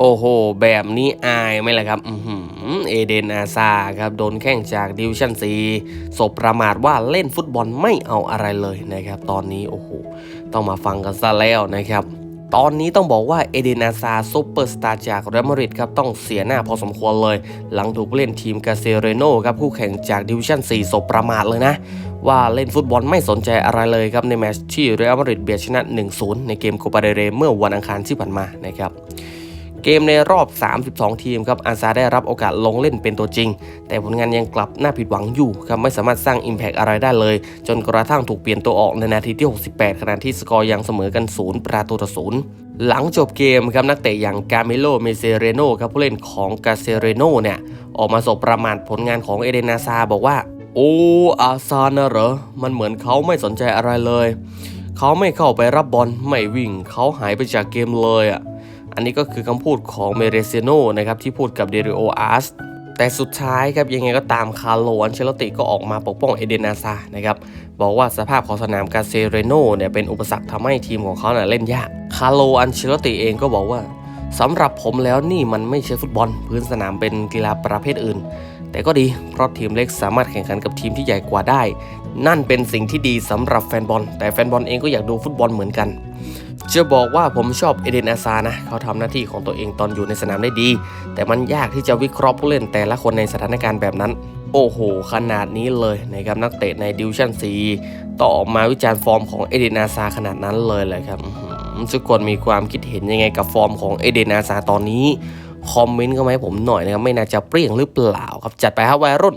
โอ้โห แบบนี้อายไหมล่ะครับอืเอเดนอาซาครับ โดนแข้งจากดิวชั่นซีสบประมาทว่าเล่นฟุตบอลไม่เอาอะไรเลยนะครับ ตอนนี้โอ้โห ต้องมาฟังกันซะแล้วนะครับ ตอนนี้ต้องบอกว่าเอเดนอาซาซูเปอร์สตาร์จากเรอัลมาดริดครับต้องเสียหน้าพอสมควรเลย หลังถูกเล่นทีมกาเซเรโนครับคู่แข่งจากดิวชั่น4สบประมาทเลยนะว่าเล่นฟุตบอลไม่สนใจอะไรเลยครับในแมตช์ที่เรอัลมาดริดเบียดชนะ 1-0 ในเกมโคปาเดเรเมื่อวันอังคารที่ผ่านมานะครับ เกมในรอบ 32 ทีมครับอาซาได้รับโอกาสลงเล่นเป็นตัวจริง แต่ผลงานยังกลับน่าผิดหวังอยู่ครับไม่สามารถสร้าง Impact อะไรได้เลย จนกระทั่งถูกเปลี่ยนตัวออกในนาทีที่ 68 ขณะที่สกอร์ยังเสมอกัน 0 ประตูต่อศูนย์หลังจบเกมครับนักเตะอย่างกาเมโลเมเซเรโนครับผู้เล่นของกาเซเรโนเนี่ยออกมาสบประมาทผลงานของเอเดนาซาบอกว่า โอ้อาซานะเหรอ มันเหมือนเขาไม่สนใจอะไรเลย เขาไม่เข้าไปรับบอลไม่วิ่ง เขาหายไปจากเกมเลยอะ อันนี้ก็คือคำพูดของเมเรเซโนนะครับที่พูดกับเดริโออาร์สแต่สุดท้ายครับยังไงก็ตามคาร์โลอันเชลติก็ออกมาปกป้องเอเดนนาซานะครับบอกว่าสภาพของสนามกาเซเรโนเนี่ยเป็นอุปสรรคทำให้ทีมของเขาเนี่ยเล่นยากคาร์โลอันเชลติเองก็บอกว่าสำหรับผมแล้วนี่มันไม่ใช่ฟุตบอล พื้นสนามเป็นกีฬาประเภทอื่น แต่ก็ดีเพราะทีมเล็กสามารถแข่งขันกับทีมที่ใหญ่กว่าได้ นั่นเป็นสิ่งที่ดีสำหรับแฟนบอล แต่แฟนบอลเองก็อยากดูฟุตบอลเหมือนกัน จะบอกว่าผมชอบเอเดนอาซานะ เขาทำหน้าที่ของตัวเองตอนอยู่ในสนามได้ดี แต่มันยากที่จะวิเคราะห์ผู้เล่นแต่ละคนในสถานการณ์แบบนั้น โอ้โห ขนาดนี้เลยนะครับนักเตะในดิวชั่นซีต่อออกมาวิจารณ์ฟอร์มของเอเดนอาซาขนาดนั้นเลยเลยครับทุกคนมีความคิดเห็นยังไงกับฟอร์มของเอเดนอาซาตอนนี้คอมเมนต์เข้ามาให้ผมหน่อยนะครับไม่น่าจะเปรี้ยงหรือเปล่าครับจัดไปครับวัยรุ่น